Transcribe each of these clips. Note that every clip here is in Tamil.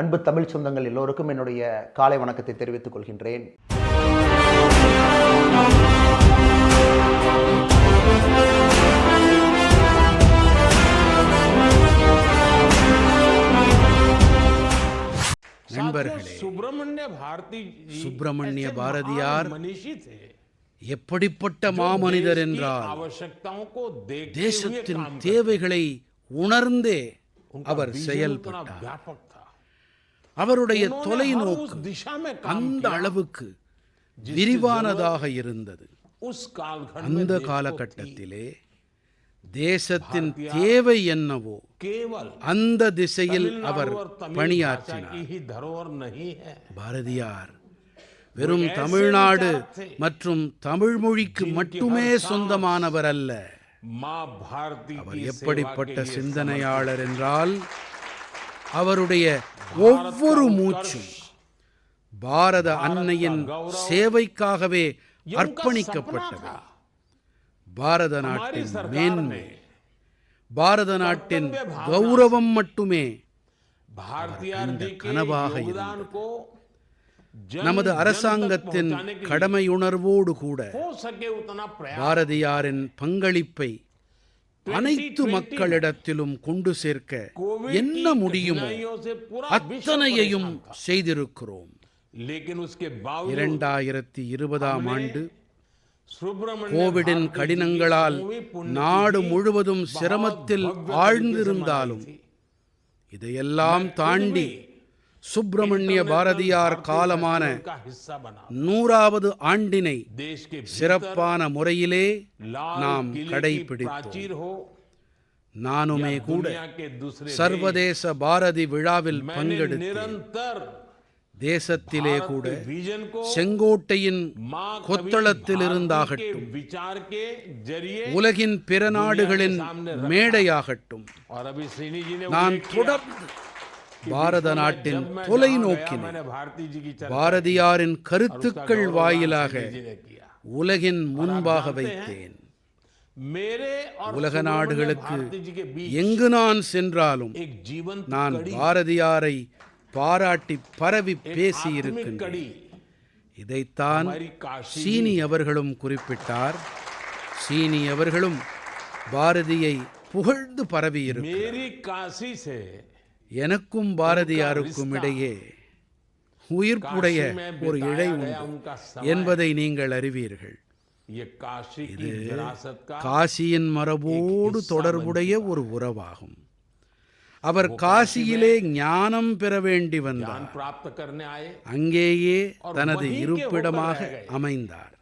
அன்பு தமிழ் சொந்தங்கள் எல்லோருக்கும் என்னுடைய காலை வணக்கத்தை தெரிவித்துக் கொள்கின்றேன். நண்பர்களே சுப்பிரமணிய பாரதி சுப்பிரமணிய பாரதியார் எப்படிப்பட்ட மாமனிதர் என்றால் தேசத்தின் தேவைகளை உணர்ந்தே அவர் செயல்பட்டார். அவருடைய தொலைநோக்கு அந்த அளவுக்கு விரிவானதாக இருந்தது. அந்த காலகட்டத்திலே தேசத்தின் தேவை என்னவோ அந்த திசையில் அவர் பணியாற்றினார். பாரதியார் வெறும் தமிழ்நாடு மற்றும் தமிழ் மொழிக்கு மட்டுமே சொந்தமானவர் அல்ல. அவர் எப்படிப்பட்ட சிந்தனையாளர் என்றால் அவருடைய ஒவ்வொரு மூச்சும் பாரத அன்னையின் சேவைக்காகவே அர்ப்பணிக்கப்பட்டது. பாரத நாட்டின் மேன்மை பாரத நாட்டின் கௌரவம் மட்டுமே கனவாக இருந்தது. நமது அரசாங்கத்தின் கடமையுணர்வோடு கூட பாரதியாரின் பங்களிப்பை அனைத்து மக்களிடத்திலும் கொண்டு சேர்க்க என்ன முடியுமோ அத்தனையையும் செய்திருக்கிறோம். இரண்டாயிரத்தி இருபதாம் ஆண்டு கோவிடின் கடினங்களால் நாடு முழுவதும் சிரமத்தில் ஆழ்ந்திருந்தாலும் இதையெல்லாம் தாண்டி சுப்பிரமணிய பாரதியார் காலமான நூறாவது ஆண்டினை சிறப்பான முறையிலே நாம் கடைபிடித்தோம். நானுமே கூட சர்வதேச பாரதி விழாவில் பங்கெடுத்தேன். தேசத்திலே கூட செங்கோட்டையின் கொத்தளத்தில் இருந்தாகட்டும் உலகின் பிற நாடுகளின் மேடையாகட்டும். நான் தொடர்ந்து பாரத நாட்டின் தொலைநோக்கினை பாரதியாரின் கருத்துக்கள் வாயிலாக உலகின் முன்பாக வைத்தேன். உலக நாடுகளுக்கு எங்கு நான் சென்றாலும் நான் பாரதியாரை பாராட்டி பரவி பேசியிருக்கின்றேன். இதைத்தான் சீனி அவர்களும் குறிப்பிட்டார். சீனி அவர்களும் பாரதியை புகழ்ந்து பரவியிருக்கிறார். எனக்கும் பாரதியாருக்கும் இடையே உயிர்ப்புடைய ஒரு இழை உண்டு என்பதை நீங்கள் அறிவீர்கள். இது காசியின் மரபோடு தொடர்புடைய ஒரு உறவாகும். அவர் காசியிலே ஞானம் பெற வேண்டி வந்தார். அங்கேயே தனது இருப்பிடமாக அமைந்தார்.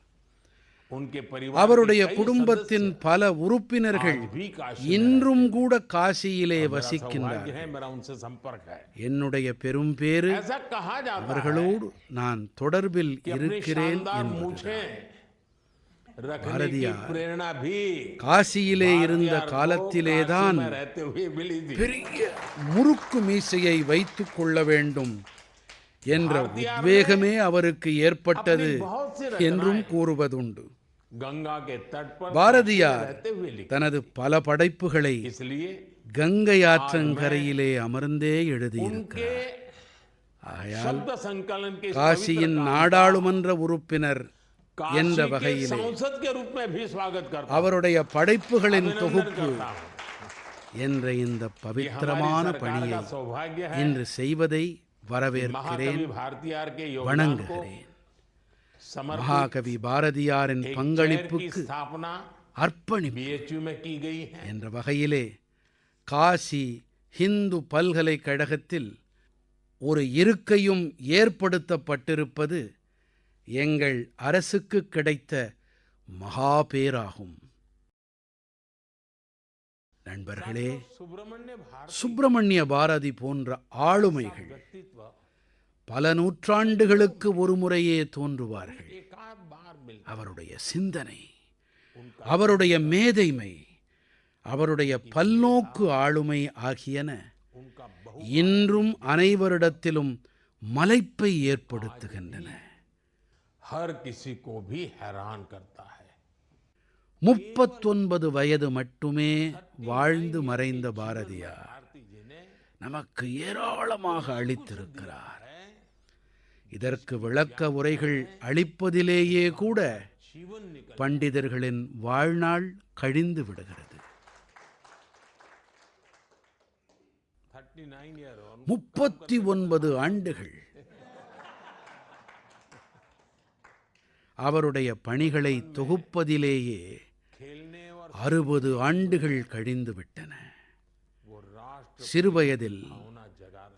அவருடைய குடும்பத்தின் பல உறுப்பினர்கள் இன்றும் கூட காசியிலே வசிக்கின்றனர் என்னுடைய பெரும் பேரு அவர்களோடு நான் தொடர்பில் இருக்கிறேன் காசியிலே இருந்த காலத்திலேதான் பெரிய முறுக்கு மீசையை வைத்துக் கொள்ள வேண்டும் என்ற உத்வேகமே அவருக்கு ஏற்பட்டது என்றும் கூறுவதுண்டு. பாரதியார் தனது பல படைப்புகளை கங்கை ஆற்றங்கரையிலே அமர்ந்தே எழுதியிருக்கிறார். காசியின் நாடாளுமன்ற உறுப்பினர் என்ற வகையில் அவருடைய படைப்புகளின் தொகுப்பு என்ற இந்த பவித்திரமான பணியை இன்று செய்வதை வரவேற்கிறேன். வணங்குகிறேன். மகாகவி பாரதியாரின் பங்களிப்புக்கு அர்ப்பணிப்பு என்ற வகையிலே காசி ஹிந்து பல்கலைக்கழகத்தில் ஒரு இருக்கையும் ஏற்படுத்தப்பட்டிருப்பது எங்கள் அரசுக்கு கிடைத்த மகாபேராகும் நண்பர்களே சுப்பிரமணிய பாரதி போன்ற ஆளுமைகள் பல நூற்றாண்டுகளுக்கு ஒரு முறையே தோன்றுவார்கள். அவருடைய சிந்தனை அவருடைய மேதைமை அவருடைய பல்நோக்கு ஆளுமை ஆகியன இன்றும் அனைவரிடத்திலும் மலைப்பை ஏற்படுத்துகின்றன. முப்பத்தொன்பது வயது மட்டுமே வாழ்ந்து மறைந்த பாரதியார் நமக்கு ஏராளமாக அளித்திருக்கிறார். இதற்கு விளக்க உரைகள் அளிப்பதிலேயே கூட பண்டிதர்களின் வாழ்நாள் கழிந்து விடுகிறது. முப்பத்தி ஒன்பது ஆண்டுகள். அவருடைய பணிகளை தொகுப்பதிலேயே அறுபது ஆண்டுகள் கழிந்துவிட்டன சிறுவயதில்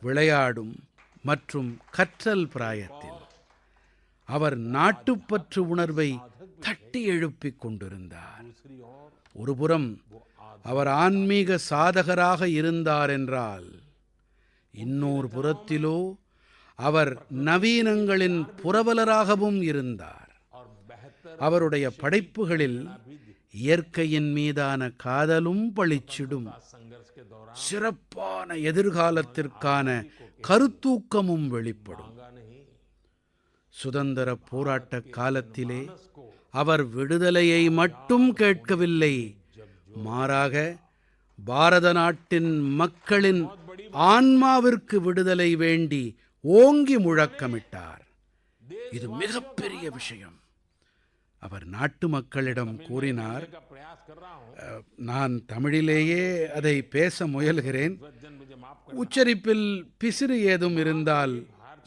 விளையாடும் மற்றும் கற்றல் பிராயத்தில் அவர் நாட்டுப்பற்று உணர்வை தட்டி எழுப்பிக் கொண்டிருந்தார். ஒருபுறம் அவர் ஆன்மீக சாதகராக இருந்தார் என்றால் இன்னொரு புறத்திலோ அவர் நவீனங்களின் புரவலராகவும் இருந்தார். அவருடைய படைப்புகளில் இயற்கையின் மீதான காதலும் பளிச்சிடும் சிறப்பான எதிர்காலத்திற்கான கருத்தூக்கமும் வெளிப்படும். சுதந்திர போராட்ட காலத்திலே அவர் விடுதலையை மட்டும் கேட்கவில்லை. மாறாக பாரத நாட்டின் மக்களின் ஆன்மாவிற்கு விடுதலை வேண்டி ஓங்கி முழக்கமிட்டார். இது மிகப்பெரிய விஷயம். அவர் நாட்டு மக்களிடம் கூறினார் நான் தமிழிலேயே அதை பேச முயல்கிறேன். உச்சரிப்பில் பிசிறு ஏதும் இருந்தால்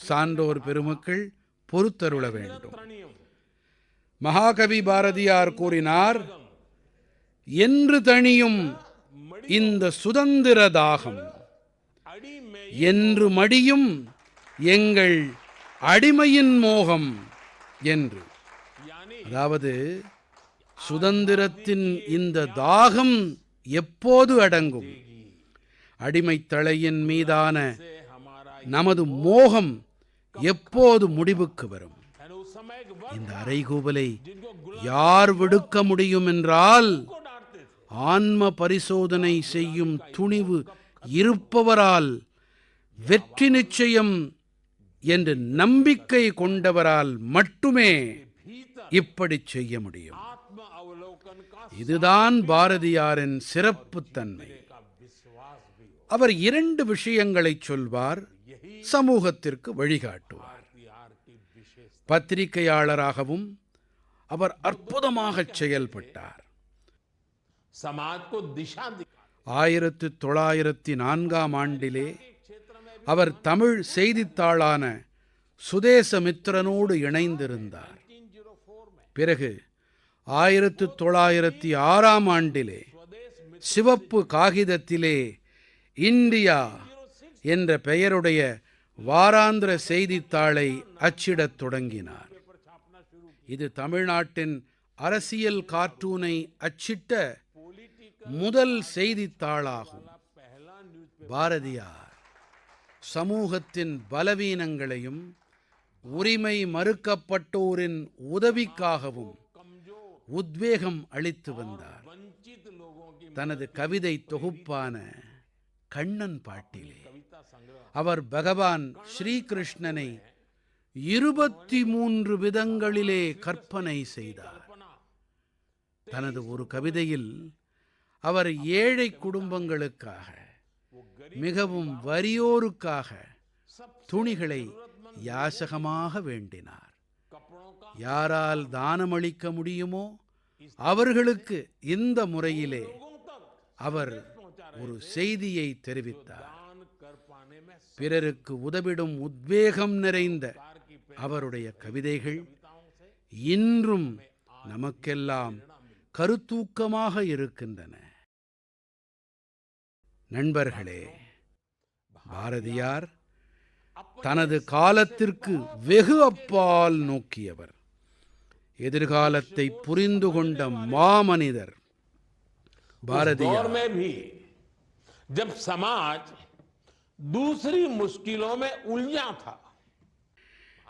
சான்றோர் பெருமக்கள் பொறுத்தருள வேண்டும். மகாகவி பாரதியார் கூறினார் என்று தணியும் இந்த சுதந்திர தாகம் என்று மடியும் எங்கள் அடிமையின் மோகம் என்று. அதாவது சுதந்திரத்தின் இந்த தாகம் எப்போது அடங்கும்? அடிமை தலையின் மீதான நமது மோகம் எப்போது முடிவுக்கு வரும்? இந்த அறைகூவலை யார் விடுக்க முடியும் என்றால் ஆன்ம பரிசோதனை செய்யும் துணிவு இருப்பவரால் வெற்றி நிச்சயம் என்று நம்பிக்கை கொண்டவரால் மட்டுமே இப்படி செய்ய முடியும். இதுதான் பாரதியாரின் சிறப்புத்தன்மை. அவர் இரண்டு விஷயங்களை சொல்வார் சமூகத்திற்கு வழிகாட்டுவார். பத்திரிகையாளராகவும் அவர் அற்புதமாக செயல்பட்டார். ஆயிரத்து தொள்ளாயிரத்தி நான்காம் ஆண்டிலே அவர் தமிழ் செய்தித்தாளான சுதேசமித்திரனோடு இணைந்திருந்தார். பிறகு ஆயிரத்து தொள்ளாயிரத்தி ஆறாம் ஆண்டிலே சிவப்பு காகிதத்திலே இந்தியா என்ற பெயருடைய வாராந்திர செய்தித்தாளை அச்சிடத் தொடங்கினார். இது தமிழ்நாட்டின் அரசியல் கார்ட்டூனை அச்சிட்ட முதல் செய்தித்தாளாகும். பாரதியார் சமூகத்தின் பலவீனங்களையும் உரிமை மறுக்கப்பட்டோரின் உதவிக்காகவும் உத்வேகம் அளித்து வந்தார். தனது கவிதை தொகுப்பான கண்ணன் பாட்டிலே. அவர் பகவான் ஸ்ரீகிருஷ்ணனை இருபத்தி மூன்று விதங்களிலே கற்பனை செய்தார். தனது ஒரு கவிதையில் அவர் ஏழை குடும்பங்களுக்காக மிகவும் வறியோருக்காக துணிகளை யாசகமாக வேண்டினார். யாரால் தானமளிக்க முடியுமோ அவர்களுக்கு இந்த முறையிலே அவர் ஒரு செய்தியை தெரிவித்தார். பிறருக்கு உதவிடும் உத்வேகம் நிறைந்த அவருடைய கவிதைகள் இன்றும் நமக்கெல்லாம் கருத்தூக்கமாக இருக்கின்றன. நண்பர்களே பாரதியார் தனது காலத்திற்கு வெகு அப்பால் நோக்கியவர். எதிர்காலத்தை புரிந்து கொண்ட மாமனிதர். பாரதியார்.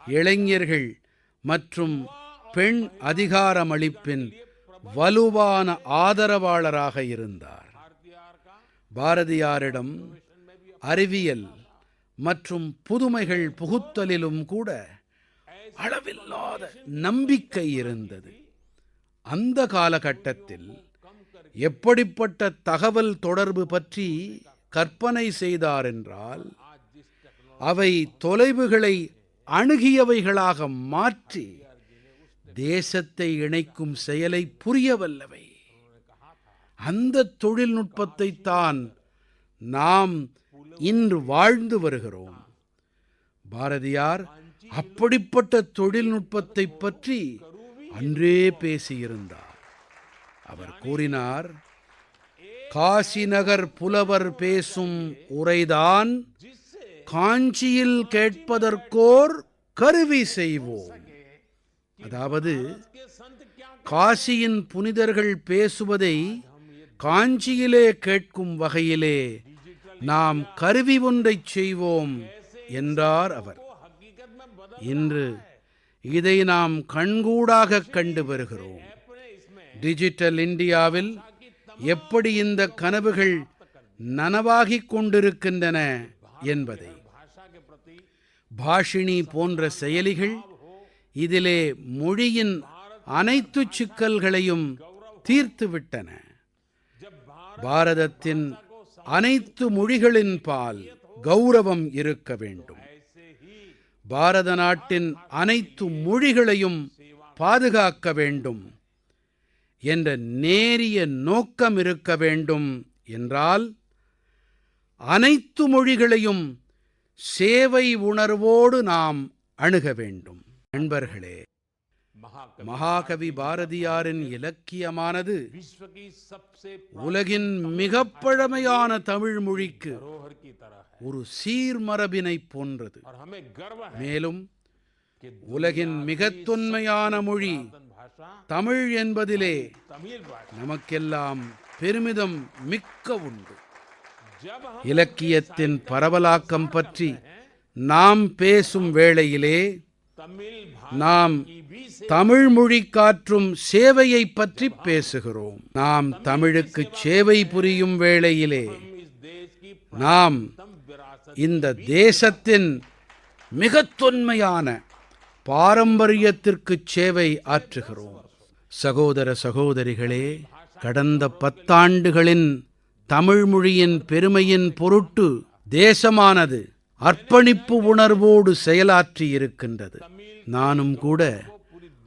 இளைஞர்கள் மற்றும் பெண் அதிகாரமளிப்பின் வலுவான ஆதரவாளராக இருந்தார். பாரதியாரிடம் அறிவியல் மற்றும் புதுமைகள் புகுத்தலிலும் கூட அளவில்லாத நம்பிக்கை இருந்தது. அந்த காலகட்டத்தில் எப்படிப்பட்ட தகவல் தொடர்பு பற்றி கற்பனை செய்தார் என்றால் அவை தொலைவுகளை அணுகியவைகளாக மாற்றி தேசத்தை இணைக்கும் செயலை புரியவல்லவை. அந்த தொழில்நுட்பத்தை தான் நாம் இன்று வாழ்ந்து வருகிறோம். பாரதியார் அப்படிப்பட்ட தொழில்நுட்பத்தை பற்றி அன்றே பேசியிருந்தார். அவர் கூறினார் காசிநகர் புலவர் பேசும் உரைதான் காஞ்சியில் கேட்பதற்கோர் கருவி செய்வோம். அதாவது காசியின் புனிதர்கள் பேசுவதை காஞ்சியிலே கேட்கும் வகையிலே நாம் கருவி ஒன்றைச் செய்வோம் என்றார் அவர். இன்று இதை நாம் கண்கூடாக கண்டு வருகிறோம் டிஜிட்டல் இந்தியாவில் எப்படி இந்த கனவுகள் நனவாகிக் கொண்டிருக்கின்றன என்பதை. பாஷினி போன்ற செயலிகள் இதிலே மொழியின் அனைத்து சிக்கல்களையும் தீர்த்துவிட்டன. பாரதத்தின் அனைத்து மொழிகளின் பால் கௌரவம் இருக்க வேண்டும். பாரத நாட்டின் அனைத்து மொழிகளையும் பாதுகாக்க வேண்டும் என்ற நேரிய நோக்கம் இருக்க வேண்டும் என்றால் அனைத்து மொழிகளையும் சேவை உணர்வோடு நாம் அணுக வேண்டும். நண்பர்களே மகாகவி. பாரதியாரின் இலக்கியமானது உலகின் மிக பழமையான தமிழ் மொழிக்கு ஒரு சீர்மரபினை போன்றது. மேலும் உலகின் மிக தொன்மையான மொழி தமிழ் என்பதிலே நமக்கெல்லாம் பெருமிதம் மிக்க உண்டு. இலக்கியத்தின் பரவலாக்கம் பற்றி நாம் பேசும் வேளையிலே நாம் தமிழ் மொழி காற்றும் சேவையை பற்றி பேசுகிறோம். நாம் தமிழுக்கு சேவை புரியும் வேளையிலே நாம் இந்த தேசத்தின் மிக தொன்மையான பாரம்பரியத்திற்கு சேவை ஆற்றுகிறோம். சகோதர சகோதரிகளே கடந்த பத்தாண்டுகளின் தமிழ்மொழியின் பெருமையின் பொருட்டு தேசமானது அர்ப்பணிப்பு உணர்வோடு செயலாற்றி இருக்கின்றது. நானும் கூட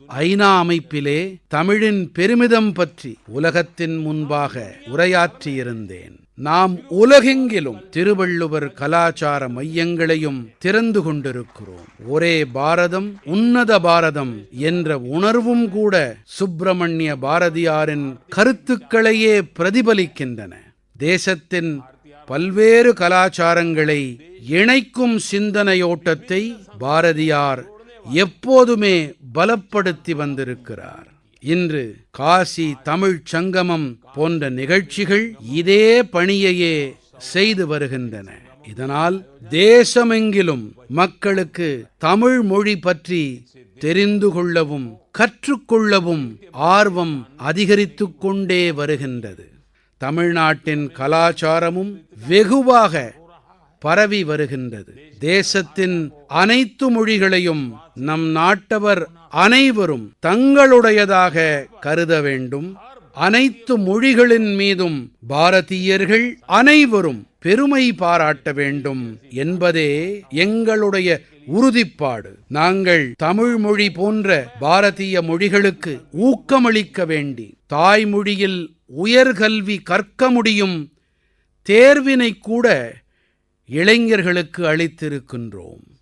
ஐநா அமைப்பிலே தமிழின் பெருமிதம் பற்றி உலகத்தின் முன்பாக உரையாற்றியிருந்தேன் நாம் உலகெங்கிலும் திருவள்ளுவர் கலாச்சார மையங்களையும் திறந்து கொண்டிருக்கிறோம். ஒரே பாரதம் உன்னத பாரதம் என்ற உணர்வும் கூட சுப்பிரமணிய பாரதியாரின் கருத்துக்களையே பிரதிபலிக்கின்றன. தேசத்தின் பல்வேறு கலாச்சாரங்களை இணைக்கும் சிந்தனையோட்டத்தை பாரதியார் எப்போதுமே பலப்படுத்தி வந்திருக்கிறார். இன்று காசி தமிழ்ச் சங்கமம் போன்ற நிகழ்ச்சிகள் இதே பணியையே செய்து வருகின்றன. இதனால் தேசமெங்கிலும் மக்களுக்கு தமிழ் மொழி பற்றி தெரிந்து கொள்ளவும் கற்றுக்கொள்ளவும் ஆர்வம் அதிகரித்து கொண்டே வருகின்றது. தமிழ்நாட்டின் கலாச்சாரமும் வெகுவாக பரவி வருகின்றது. தேசத்தின் அனைத்து மொழிகளையும் நம் நாட்டவர் அனைவரும் தங்களுடையதாக கருத வேண்டும். அனைத்து மொழிகளின் மீதும் பாரதீயர்கள் அனைவரும் பெருமை பாராட்ட வேண்டும் என்பதே எங்களுடைய உறுதிப்பாடு. நாங்கள் தமிழ் மொழி போன்ற பாரதிய மொழிகளுக்கு ஊக்கமளிக்க வேண்டி தாய்மொழியில் உயர்கல்வி கற்க முடியும் தேர்வினை கூட இளைஞர்களுக்கு அளித்திருக்கின்றோம்.